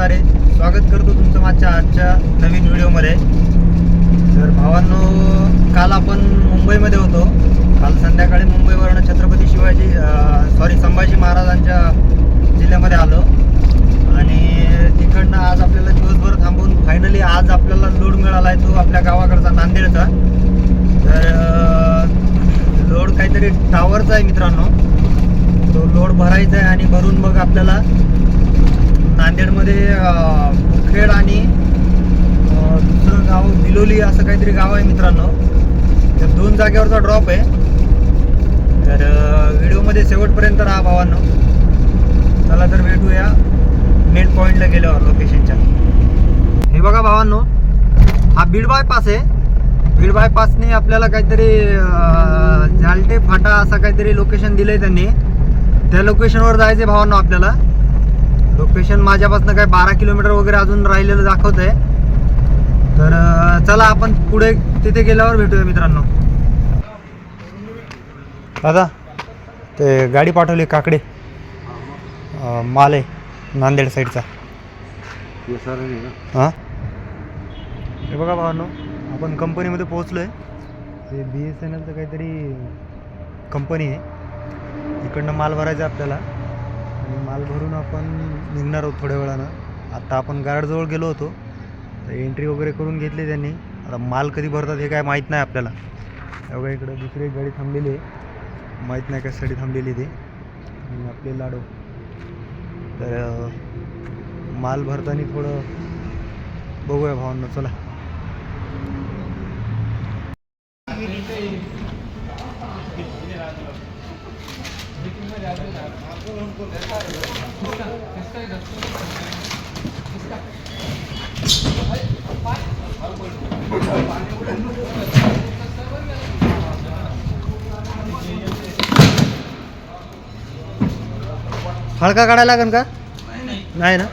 खंडारे स्वागत करतो तुमचं माझ्या आजच्या नवीन व्हिडिओमध्ये. तर भावांनो काल आपण मुंबईमध्ये होतो. काल संध्याकाळी मुंबईवरनं छत्रपती शिवाजी सॉरी संभाजी महाराजांच्या जिल्ह्यामध्ये आलो. आणि तिकडनं आज आपल्याला दिवसभर थांबून फायनली आज आपल्याला लोड मिळाला आहे तो आपल्या गावाकडचा नांदेडचा. तर लोड काहीतरी टावरचा आहे मित्रांनो. तो लोड भरायचा आहे आणि भरून मग आपल्याला नांदेडमध्ये मुखेड आणि दुसरं गाव बिलोली असं काहीतरी गाव आहे मित्रांनो. तर दोन जागेवरचा ड्रॉप आहे. तर व्हिडिओमध्ये शेवटपर्यंत राहा भावांनो. चला तर भेटूया मेन पॉईंटला गेल्यावर लोकेशनच्या हे बघा भावांनो हा बीड बायपास आहे. बीड बायपासने आपल्याला काहीतरी जालटे फाटा असं काहीतरी लोकेशन दिलंय त्यांनी. त्या लोकेशनवर जायचं भावांनो आपल्याला. लोकेशन माझ्यापासून काय बारा किलोमीटर वगैरे अजून राहिलेलं दाखवत आहे तर चला आपण पुढे तिथे गेल्यावर भेटूया मित्रांनो. दादा ते गाडी पाठवली काकडे. माल आहे नांदेड साईडचा. हां? हे बघा भावांनो आपण कंपनीमध्ये पोहोचलो आहे ते बी एस एन एलचं काहीतरी कंपनी आहे. इकडनं माल भरायचा आपल्याला. आणि माल भरून आपण निघणार आहोत थोड्या वेळानं. आत्ता आपण गार्डजवळ गेलो होतो. तर एंट्री वगैरे करून घेतली त्यांनी. आता माल कधी भरतात हे काय माहीत नाही आपल्याला. एवढ्या इकडं दुसरी एक गाडी थांबलेली आहे. माहीत नाही कशासाठी थांबलेली ती. आणि आपले लाडू. तर माल भरताना थोडं बघूया भावांना. चला. हळका काढायला लागेल का? नाही ना?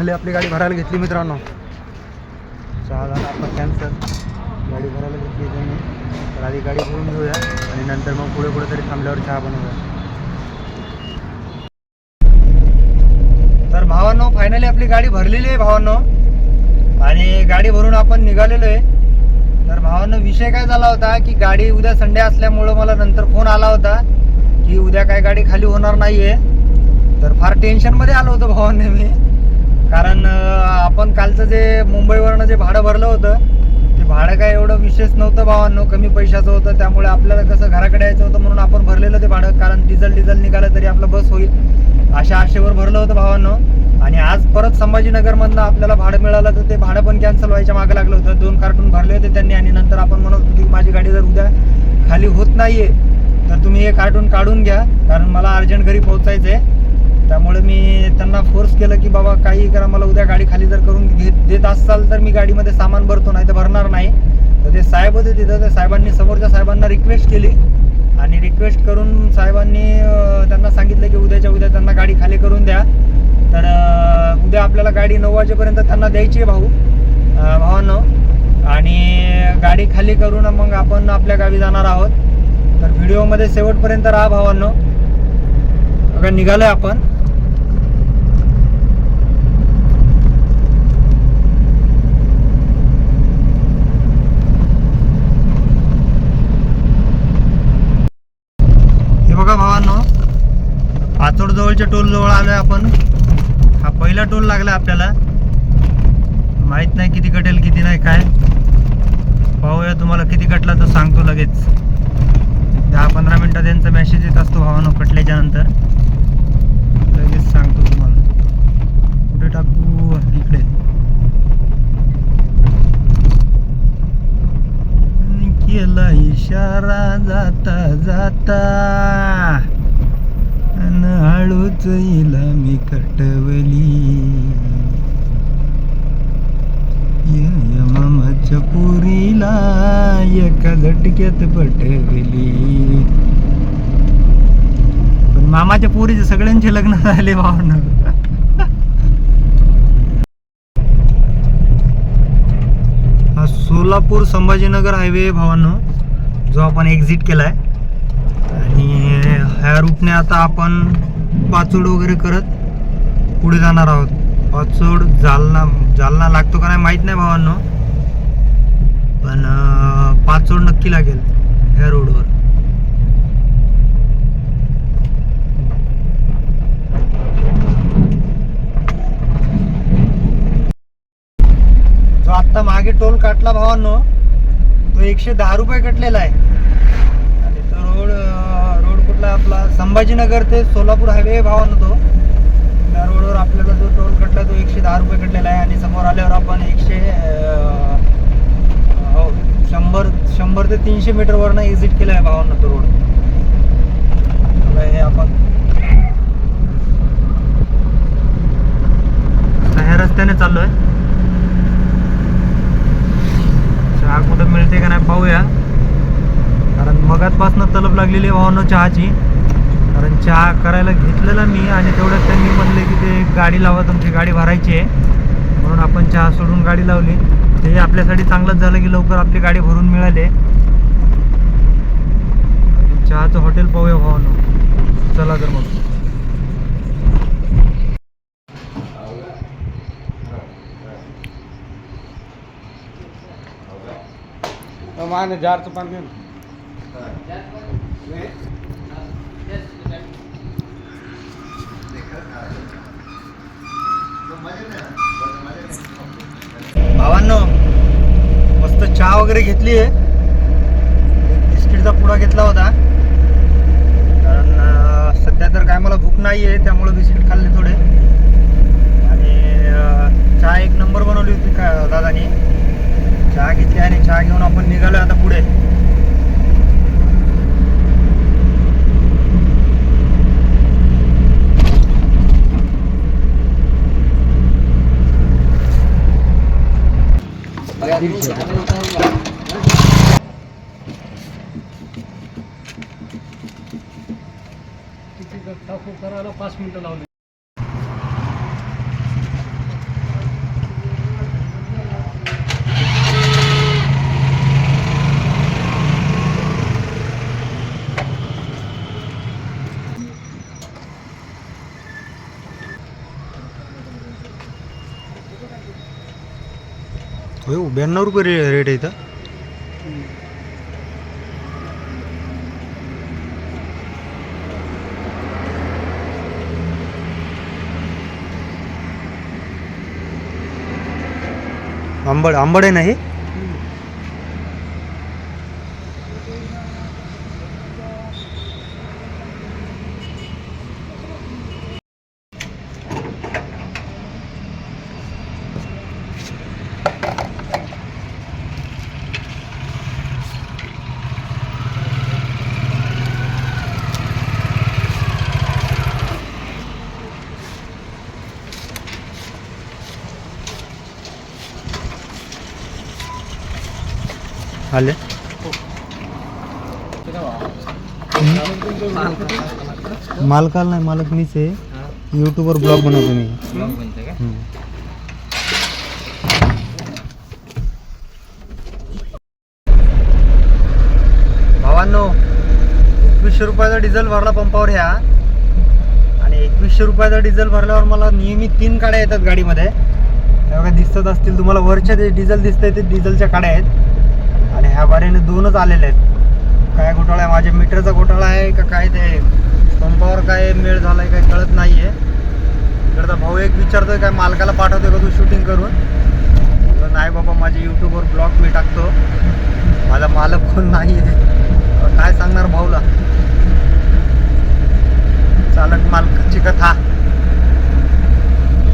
फायनली आपली गाडी भरायला घेतली मित्रांनो. चहा झाला आपला कॅन्सल गाडी भरायला घेतली त्यांनी. तर आधी गाडी भरून घेऊया आणि नंतर मग पुढे पुढे तरी थांबल्यावर चहा बनवूया. तर भावांनो फायनली आपली गाडी भरलेली आहे भावांनो. आणि गाडी भरून आपण निघालेलो आहे. तर भावांनो विषय काय झाला होता की गाडी उद्या संडे असल्यामुळं मला नंतर फोन आला होता की उद्या काय गाडी खाली होणार नाहीये. तर फार टेन्शनमध्ये आलो होतो भावांनी मी. कारण आपण कालचं जे मुंबईवरनं जे भाडं भरलं होतं ते भाडं काय एवढं विशेष नव्हतं भावांनो कमी पैशाचं होतं. त्यामुळे आपल्याला कसं घराकडे यायचं होतं म्हणून आपण भरलेलं ते भाडं कारण डिझेल डिझेल निघालं तरी आपलं बस होईल. अशा आशेवर भरलं होतं भावांनो. आणि आज परत संभाजीनगरमधनं आपल्याला भाडं मिळालं तर ते भाडं पण कॅन्सल व्हायच्या मागे लागलं होतं. दोन कार्टून भरले होते त्यांनी आणि नंतर आपण म्हणत होतो की माझी गाडी जर उद्या खाली होत नाहीये तर तुम्ही हे कार्टून काढून घ्या. कारण मला अर्जंट घरी पोहोचायचं आहे त्यामुळे मी त्यांना फोर्स केलं की बाबा काही करा मला उद्या गाडी खाली जर करून घेत देत असाल तर मी गाडीमध्ये सामान भरतो नाही तर भरणार नाही. तर ते साहेब होते तिथं त्या साहेबांनी समोरच्या साहेबांना रिक्वेस्ट केली. आणि रिक्वेस्ट करून साहेबांनी त्यांना सांगितलं की उद्याच्या उद्या त्यांना गाडी खाली करून द्या. तर उद्या आपल्याला गाडी नऊ वाजेपर्यंत त्यांना द्यायची आहे भाऊ. भावांनो. आणि गाडी खाली करून मग आपण आपल्या गावी जाणार आहोत. तर व्हिडिओमध्ये शेवटपर्यंत राहा भावांनो. अगं निघालो आहे आपण. पातोड जवळच्या टोल जवळ आलोय आपण. हा पहिला टोल लागला आपल्याला. माहीत नाही किती कटेल किती नाही काय. पाहूया तुम्हाला किती कटला तो सांगतो लगेच. दहा पंधरा मिनटात यांचा मेसेज येत असतो भावानं कटल्याच्या नंतर. लगेच सांगतो तुम्हाला. कुठे टाकू? इकडे. केला इशारा जाता जाता. मन हळूच हिला मी कटवली मामाच्या पुरीला एका झटक्यात पटवली पण मामाच्या पुरीचे सगळ्यांचे लग्न झाले भावना हा सोलापूर संभाजीनगर हायवे भावानं जो आपण एक्झिट केलाय आणि ह्या रूटने आता आपण पाचोड वगैरे करत पुढे जाणार आहोत. पाचोड जालना जालना लागतो का नाही माहीत नाही भावांनो. पण पाचोड नक्की लागेल ह्या रोडवर. जो आत्ता मागे टोल काटला भावांनो तो एकशे दहा रुपये कटलेला आहे आणि तो रोड अं, रोड कुठला आपला संभाजीनगर ते सोलापूर हायवे भावांनो तो. त्या रोडवर आपल्याला जो टोल कटला तो एकशे दहा रुपये कटलेला आहे आणि समोर आल्यावर आपण एकशे हो शंभर शंभर ते तीनशे मीटरवरनं एक्झिट केला आहे भावानं तो रोड हे आपण ह्या रस्त्याने चाललोय. आग कुठं मिळते का नाही पाहूया. कारण मगातपासनं तलब लागलेली आहे भावांनो चहाची. कारण चहा करायला घेतलेला मी आणि तेवढ्यात त्यांनी म्हणले की ते गाडी लावा तुमची गाडी भरायची आहे. म्हणून आपण चहा सोडून गाडी लावली. ते आपल्यासाठी चांगलंच झालं की लवकर आपली गाडी भरून मिळाली. चहाचं हॉटेल पाहूया भावांनो. चला तर मग. माने जारचं पाणी भावांनो मस्त चहा वगैरे घेतली आहे. बिस्किटचा पुडा घेतला होता. कारण सध्या तर काय मला भूक नाही आहे त्यामुळे बिस्किट खाल्ले थोडे. आणि चहा एक नंबर बनवली होती का दादानी. चहा घेतली आणि चहा घेऊन आपण निघालो आता पुढे. किती टाकू करायला पाच मिनिटं लावले होय ब्याण्णव रुपये रे रेट आहे इथं आंबड आंबड आहे ना हे आले मालकाला नाही मालक मीच आहे. यूट्यूबवर ब्लॉग बनवतो मी. भावांनो एकवीसशे रुपयाचा डिझेल भरला पंपावर ह्या. आणि एकवीसशे रुपयाचा डिझेल भरल्यावर मला नेहमी तीन काड्या येतात गाडीमध्ये. बघा दिसत असतील तुम्हाला वरच्या जे डिझेल दिसतंय ते डिझेलच्या काड्या आहेत. आणि ह्या बारीने दोनच आलेले आहेत. काय घोटाळा आहे? माझ्या मीटरचा घोटाळा आहे का काय ते? पंपावर काय मेळ झालाय काय कळत नाही आहे इकडचा भाऊ एक विचारतोय काय मालकाला पाठवतोय का तू शूटिंग करून? नाही बाबा माझे यूट्यूबवर ब्लॉग मी टाकतो. माझा मालक कोण नाही आहे काय सांगणार भाऊला? चालक मालकाची कथा.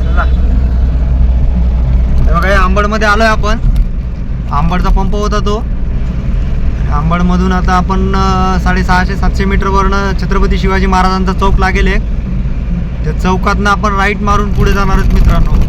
चला. तेव्हा काही आंबडमध्ये आलोय आपण. आंबडचा पंप होता तो. आंबडमधून आता आपण साडेसहाशे सातशे मीटरवरनं छत्रपती शिवाजी महाराजांचा चौक लागेल आहे त्या चौकातनं आपण राईट मारून पुढे जाणार आहोत मित्रांनो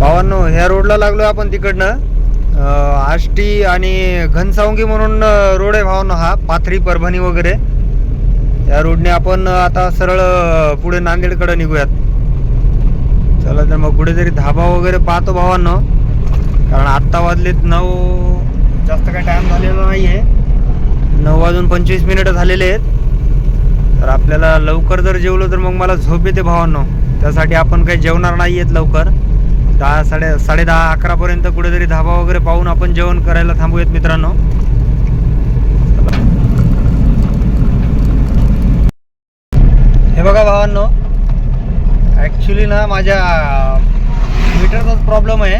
भावांनो ह्या रोडला लागलो आपण तिकडनं. आष्टी आणि घनसावंगी म्हणून रोड आहे भावांनो हा पाथरी परभणी वगैरे. या रोडने आपण आता सरळ पुढे नांदेडकडे निघूयात. चला तर मग कुठेतरी धाबा वगैरे पाहतो भावांनो. कारण आत्ता वाजलेत नऊ जास्त काय टाइम झालेला नाही आहे नऊ वाजून पंचवीस मिनिटं झालेले आहेत. तर आपल्याला लवकर जर जेवलो तर मग मला झोप येते भावांनो. त्यासाठी आपण काही जेवणार नाही आहेत लवकर. दहा साडे साडे दहा अकरापर्यंत कुठेतरी धाबा वगैरे पाहून आपण जेवण करायला थांबूयात मित्रांनो. हे बघा भावांनो ॲक्च्युली ना माझ्या मीटरचाच प्रॉब्लेम आहे.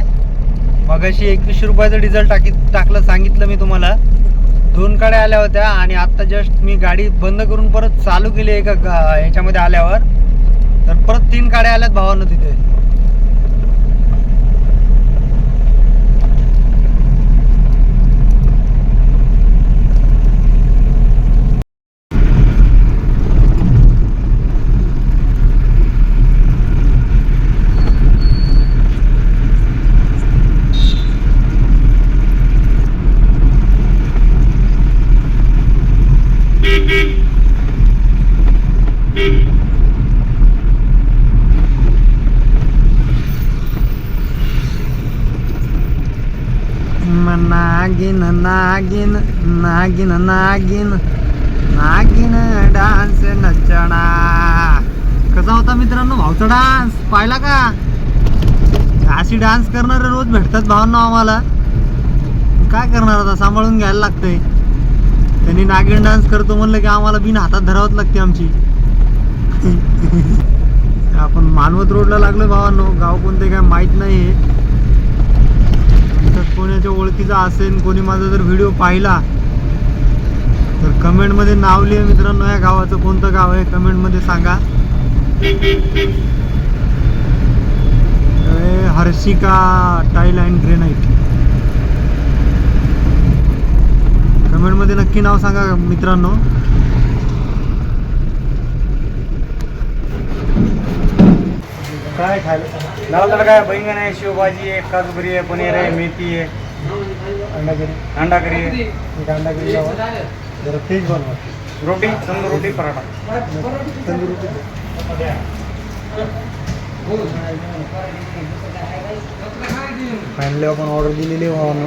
मगाशी एकवीसशे रुपयाचं डिझेल टाकी टाकलं सांगितलं मी तुम्हाला. दोन गाड्या आल्या होत्या आणि आत्ता जस्ट मी गाडी बंद करून परत चालू केली एका गा- ह्याच्यामध्ये आल्यावर. तर परत तीन गाड्या आल्यात भावांनो तिथे. नागिन नागिन नागिन नागिन डान्स नचणा कसा होता मित्रांनो भावचा डान्स पाहिला का अशी डान्स करणारे रोज भेटतात भावांना आम्हाला काय करणार आता सांभाळून घ्यायला लागतंय त्यांनी नागिन डान्स करतो म्हणलं की आम्हाला बिन हातात धरावत लागते आमची आपण मानवत रोडला लागलो भावांनो गाव कोणते काय माहीत नाही आहे कोणाच्या ओळखीचा असेल कोणी माझा जर व्हिडिओ पाहिला तर कमेंटमध्ये नाव लिहा मित्रांनो या गावाचं कोणतं गाव आहे कमेंटमध्ये सांगा. हर्षिका टाईल अँड ग्रेनाईट कमेंटमध्ये नक्की नाव सांगा मित्रांनो. काय खायला? लावलं काय बैंगन आहे शेवभाजी आहे काजूकरी आहे पनीर आहे मेथी आहे. अंडाकरी. अंडाकरी आहे. एक अंडाकरी लावा. जरा तेज बनवा. रोटी तंदूर रोटी पराठा. तंदूर रोटी फायनली आपण ऑर्डर दिलेली आहे भावानं.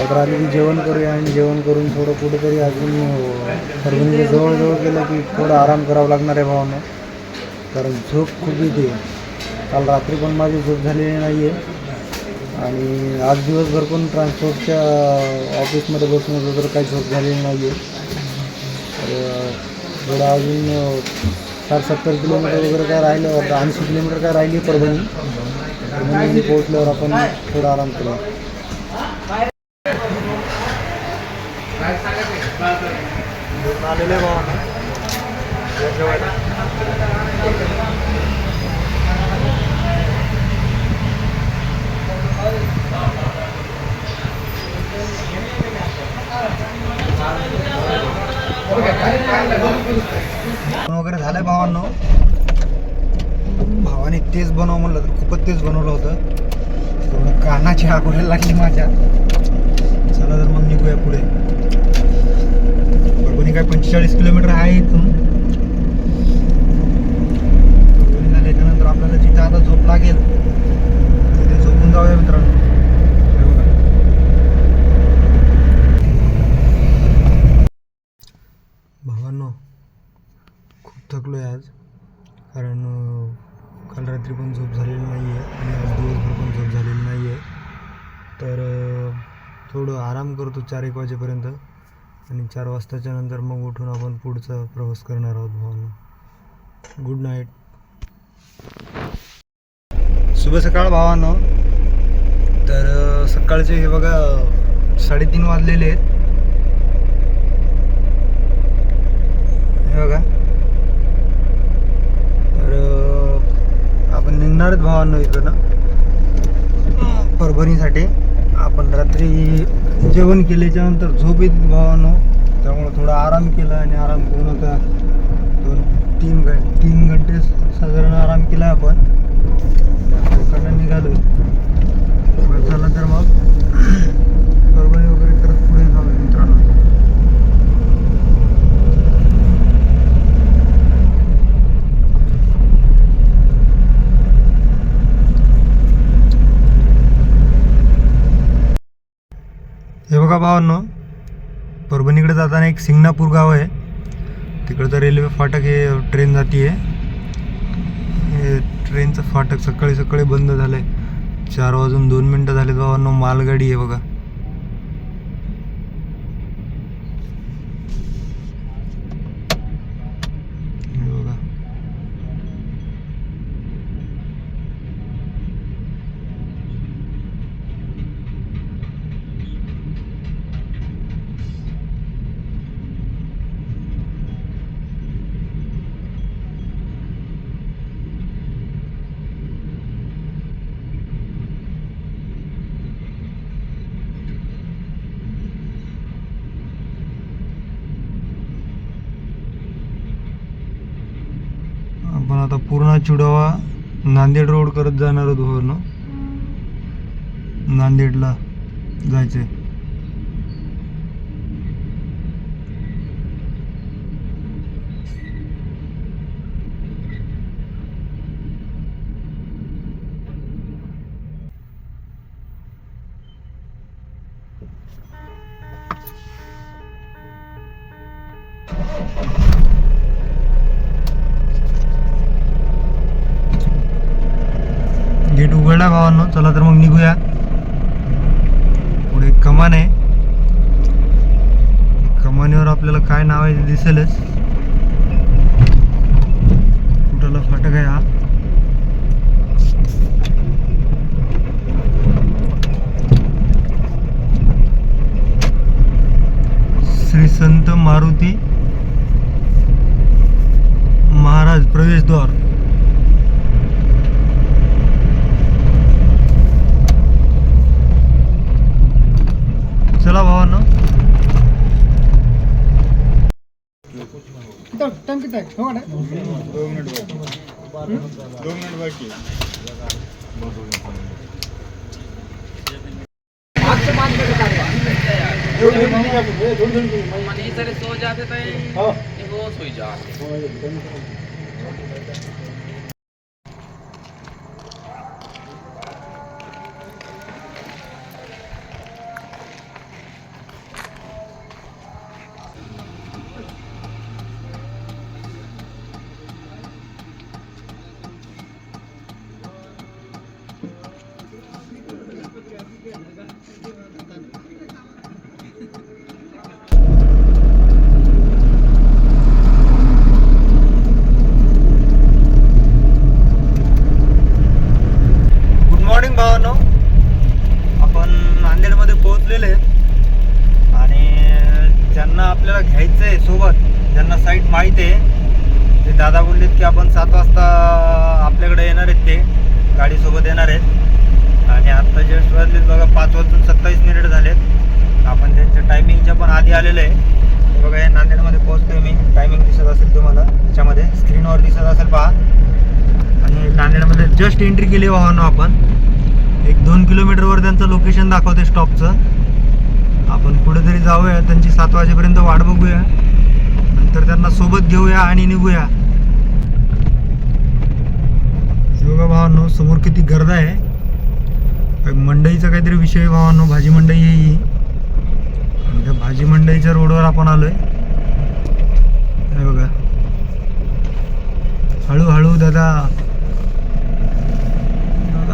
ऑर्डर आली की जेवण करूया आणि जेवण करून थोडं कुठेतरी अजून परभणीच्या जवळजवळ गेलं की थोडं आराम करावं लागणार आहे भावानं. कारण झोप खूप येते. काल रात्री पण माझी झोप झालेली नाही आहे आणि आज दिवसभर पण ट्रान्सपोर्टच्या ऑफिसमध्ये बसून होतं तर काही झोप झालेली नाही आहे तर थोडं अजून साठ सत्तर किलोमीटर वगैरे काय राहिलं वाटतं ऐंशी किलोमीटर काय राहिली आहे परभणी. परभणी पोहोचल्यावर आपण थोडा आराम केला आलेले जेवण वगैरे झालं भावांनो. भावाने तेच बनव म्हणलं तर खूपच तेच बनवलं होतं. थोडं कानाची आगोड्या लागली माझ्या. चला तर मग निघूया पुढे. परभणी काय पंचेचाळीस किलोमीटर आहे इथून? लागेल. तिथे झोपून जाऊया मित्रांनो. भावांनो खूप थकलो आहे आज. कारण काल रात्री पण झोप झालेली नाही आहे आणि आज दिवसभर पण झोप झालेली नाही आहे तर थोडं आराम करतो चार एक वाजेपर्यंत आणि चार वाजताच्या नंतर मग उठून आपण पुढचा प्रवास करणार आहोत भावांना. गुड नाईट शुभ सकाळ भावांनो. तर सकाळचे हे बघा साडेतीन वाजलेले आहेत. हे बघा. तर आपण निघणार आहेत भावांनो इथं ना परभणीसाठी. आपण रात्री जेवण केल्याच्यानंतर झोप येत भावांनो. त्यामुळं थोडा आराम केला आणि आराम करून आता दोन तीन घंटे तीन घंटे साधारण आराम केला आपण. निघालो. बरं चला तर मग परभणी वगैरे करत पुढे जाऊया मित्रांनो. हे बघा भावांनो परभणीकडे जाताना एक सिंगणापूर गाव आहे. तिकडचं रेल्वे फाटक हे ट्रेन जाते आहे ट्रेनचं फाटक सकाळी सकाळी बंद झालं आहे चार वाजून दोन मिनटं झालेत बाबांनो मालगाडी आहे बघा हे बघा आपण आता पूर्ण चुडावा नांदेड रोड करत जाणार आहोत भावांनो नांदेडला जायचंय. दिसेलच. कुठाला फाटक आहे हा? श्री संत मारुती महाराज प्रवेशद्वार चला भावांना. टाइम किती आहे हो दोन मिनिट दोन मिनिट बाकी मनी सर सो जाते थे वो सोई जा जस्ट एंट्री केली वाहनो आपण. एक दोन किलोमीटरवर त्यांचं लोकेशन दाखवते स्टॉपचं आपण कुठेतरी जाऊया त्यांची सात वाजेपर्यंत वाट बघूया. नंतर त्यांना सोबत घेऊया आणि निघूया. हे बघा भावांनो समोर किती गर्द आहे. मंडईचा काहीतरी विषय भावांनो भाजी मंडई आहे ही. आणि त्या भाजी मंडईच्या रोडवर आपण आलोय. हे बघा. हळूहळू दादा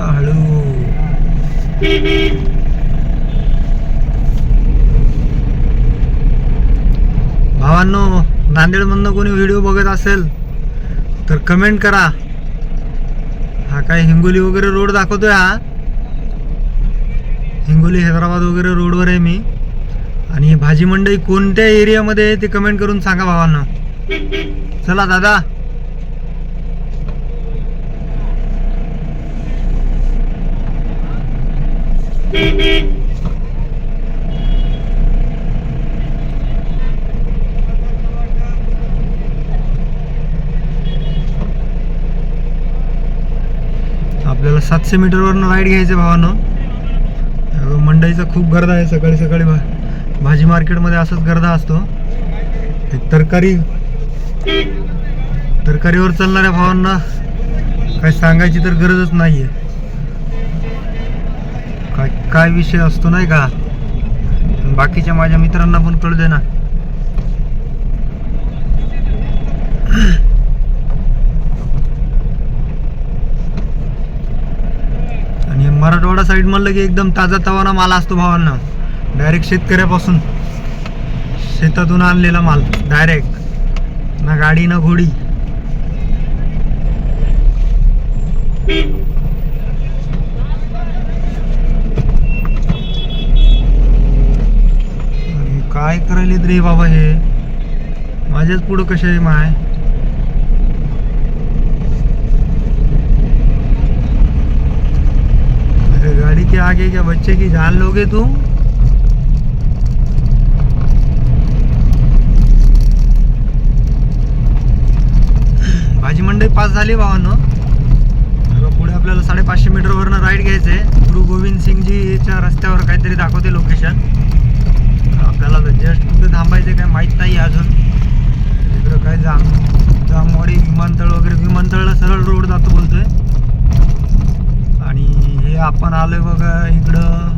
Ah, दादा हळू भावांनो नांदेडमधनं कोणी व्हिडिओ बघत असेल तर कमेंट करा. हा काय हिंगोली वगैरे रोड दाखवतोय हा? हिंगोली हैदराबाद वगैरे रोडवर आहे मी. आणि भाजी मंडई कोणत्या एरियामध्ये आहे ते कमेंट करून सांगा भावांना. चला दादा. आपल्याला सातशे मीटरवरनं राईड घ्यायचं भावानं. अगं मंडईचा खूप गर्दा आहे. सकाळी सकाळी भा भाजी मार्केटमध्ये असंच गर्दा असतो. तरकारी तरकारीवर चालणाऱ्या भावांना काही सांगायची तर गरजच नाही आहे काय विषय असतो नाही का? बाकीच्या माझ्या मित्रांना पण कळू दे ना. आणि मराठवाडा साईड म्हणलं की एकदम ताजा तवाना माल असतो भावांना. डायरेक्ट शेतकऱ्यापासून. शेतातून आणलेला माल डायरेक्ट ना गाडी ना घोडी आणि काय करायलेत रे बाबा हे. माझ्याच पुढं कशा आहे माय? गाड़ी के आगे क्या बच्चे की जान लोगे तुम भाजी मंडई पास झाली भावानं पुढे आपल्याला साडेपाचशे मीटरवरनं राईड घ्यायचं आहे गुरु गोविंद सिंगजीच्या रस्त्यावर काहीतरी दाखवते लोकेशन आपल्याला जस्ट कुठे थांबायचं काय माहीत नाही अजून. इकडं काय जाम जामवाडी विमानतळ वगैरे विमानतळला सरळ रोड जातो बोलतोय. आणि हे आपण आलोय बघा इकडं.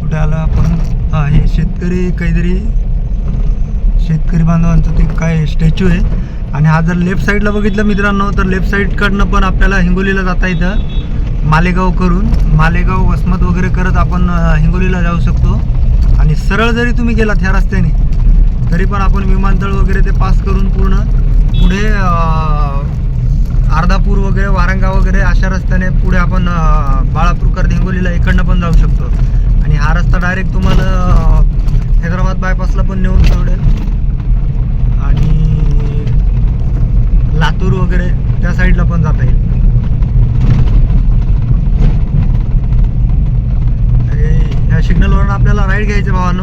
कुठे आलं आपण? हां हे शेतकरी काहीतरी शेतकरी बांधवांचं ते काय स्टॅच्यू आहे. आणि हा जर लेफ्ट साईडला बघितलं मित्रांनो तर लेफ्ट साईडकडनं पण आपल्याला हिंगोलीला जाता येतं. मालेगाव करून मालेगाव वसमत वगैरे करत आपण हिंगोलीला जाऊ शकतो. आणि सरळ जरी तुम्ही गेलात ह्या रस्त्याने तरी पण आपण विमानतळ वगैरे ते पास करून पूर्ण पुढे अर्धापूर वगैरे वारंगा वगैरे अशा रस्त्याने पुढे आपण बाळापूरकर देंगोलीला इकडनं पण जाऊ शकतो. आणि हा रस्ता डायरेक्ट तुम्हाला हैदराबाद बायपासला पण नेऊन सोडेल. आणि लातूर वगैरे त्या साईडला पण जाता येईल हे- ह्या सिग्नलवरून आपल्याला राईट घ्यायचं भावानं.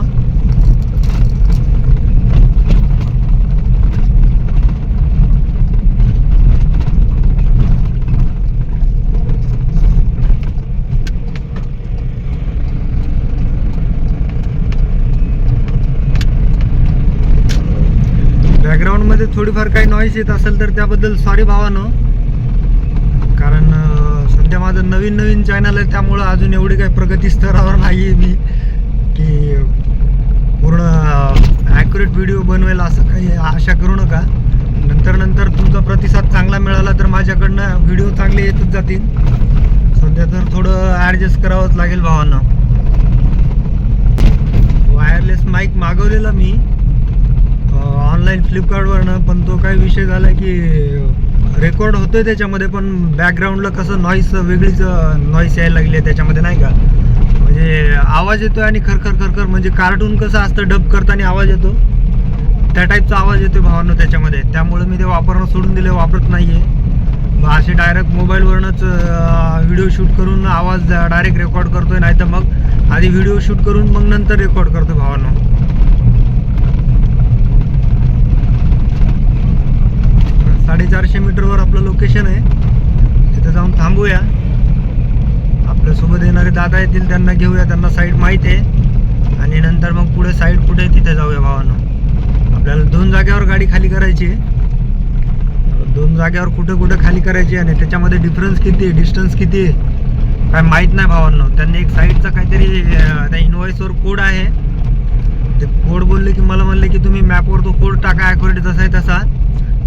बॅकग्राऊंडमध्ये थोडीफार काही नॉईस येत असेल तर त्याबद्दल सॉरी भावानं. कारण सध्या माझं नवीन नवीन चॅनल आहे त्यामुळं अजून एवढी काही प्रगती स्तरावर नाही आहे मी. की पूर्ण ॲक्युरेट व्हिडिओ बनवेल असं काही आशा करू नका. नंतर नंतर तुमचा प्रतिसाद चांगला मिळाला तर माझ्याकडनं व्हिडिओ चांगले येतच जातील. सध्या तर थोडं ॲडजस्ट करावंच लागेल भावांना. वायरलेस माईक मागवलेला मी. ऑनलाईन फ्लिपकार्टवरनं पण तो काय विषय झाला की रेकॉर्ड होतोय त्याच्यामध्ये पण बॅकग्राऊंडला कसं नॉईस वेगळीच नॉईस यायला लागली आहे त्याच्यामध्ये नाही का? म्हणजे आवाज येतोय आणि खरखर खरखर म्हणजे कार्टून कसं असतं डब करताना आवाज येतो. त्या टाईपचा आवाज येतोय भावांनो त्याच्यामध्ये. त्यामुळे मी ते वापरणं सोडून दिले वापरत नाही आहे मग असे डायरेक्ट मोबाईलवरूनच व्हिडिओ शूट करून आवाज डायरेक्ट रेकॉर्ड करतोय नाही तर मग आधी व्हिडिओ शूट करून मग नंतर रेकॉर्ड करतो भावांनो. साडेचारशे मीटरवर आपलं लोकेशन आहे. तिथं जाऊन थांबूया. आपल्यासोबत येणारे दादा येतील त्यांना घेऊया त्यांना साईड माहीत आहे. आणि नंतर मग पुढे साईड कुठे तिथे जाऊया भावानं. आपल्याला दोन जागेवर गाडी खाली करायची आहे. दोन जागेवर कुठे कुठे खाली करायची आणि त्याच्यामध्ये डिफरन्स किती आहे डिस्टन्स किती आहे काय माहीत नाही भावांनो. त्यांनी एक साईडचा काहीतरी त्या इनवॉईसवर कोड आहे. ते कोड बोलले की मला म्हणले की तुम्ही मॅपवर तो कोड टाका ॲक्युरेट जसा आहे तसा.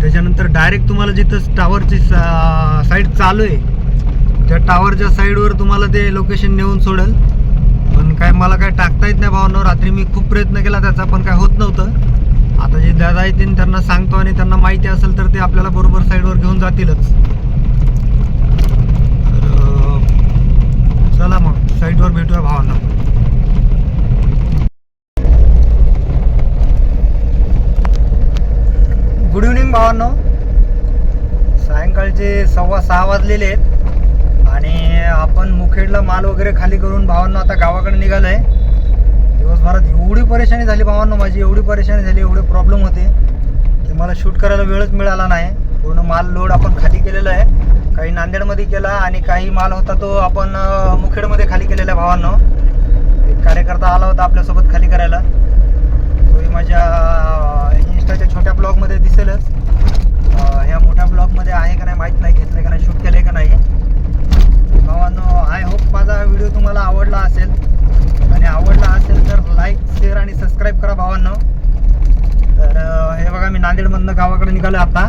त्याच्यानंतर डायरेक्ट तुम्हाला जिथं टावरची साईड चालू आहे त्या टावरच्या साईडवर तुम्हाला ते लोकेशन नेऊन सोडेल. पण काय मला काय टाकता येत नाही भावांनो रात्री मी खूप प्रयत्न केला त्याचा पण काय होत नव्हतं. आता जे दादा येतील त्यांना सांगतो आणि त्यांना माहिती असेल तर ते आपल्याला बरोबर साईडवर घेऊन जातीलच. चला मग साईडवर भेटूया भावांना. गुड इव्हनिंग भावांनो. सायंकाळचे सव्वा सहा वाजलेले आहेत आणि आपण मुखेडला माल वगैरे खाली करून भावांना आता गावाकडे निघालोय. दिवसभरात एवढी परेशानी झाली भावांनो माझी एवढी परेशानी झाली एवढे प्रॉब्लेम होते की मला शूट करायला वेळच मिळाला नाही. पूर्ण माल लोड आपण खाली केलेला आहे. काही नांदेडमध्ये केला आणि काही माल होता तो आपण मुखेडमध्ये खाली केलेला आहे भावांनो. एक कार्यकर्ता आला होता आपल्यासोबत खाली करायला. तोही माझ्या इंस्टाच्या छोट्या ब्लॉगमध्ये दिसेलच. ह्या मोठ्या ब्लॉगमध्ये आहे का नाही माहीत नाही घेतलं का नाही शूट केलं का नाही. भावांनो आय होप माझा व्हिडिओ तुम्हाला आवडला असेल. आणि आवडला असेल तर लाईक शेअर आणि सबस्क्राईब करा भावांनो. तर हे बघा मी नांदेडमधनं गावाकडे निघालो आता.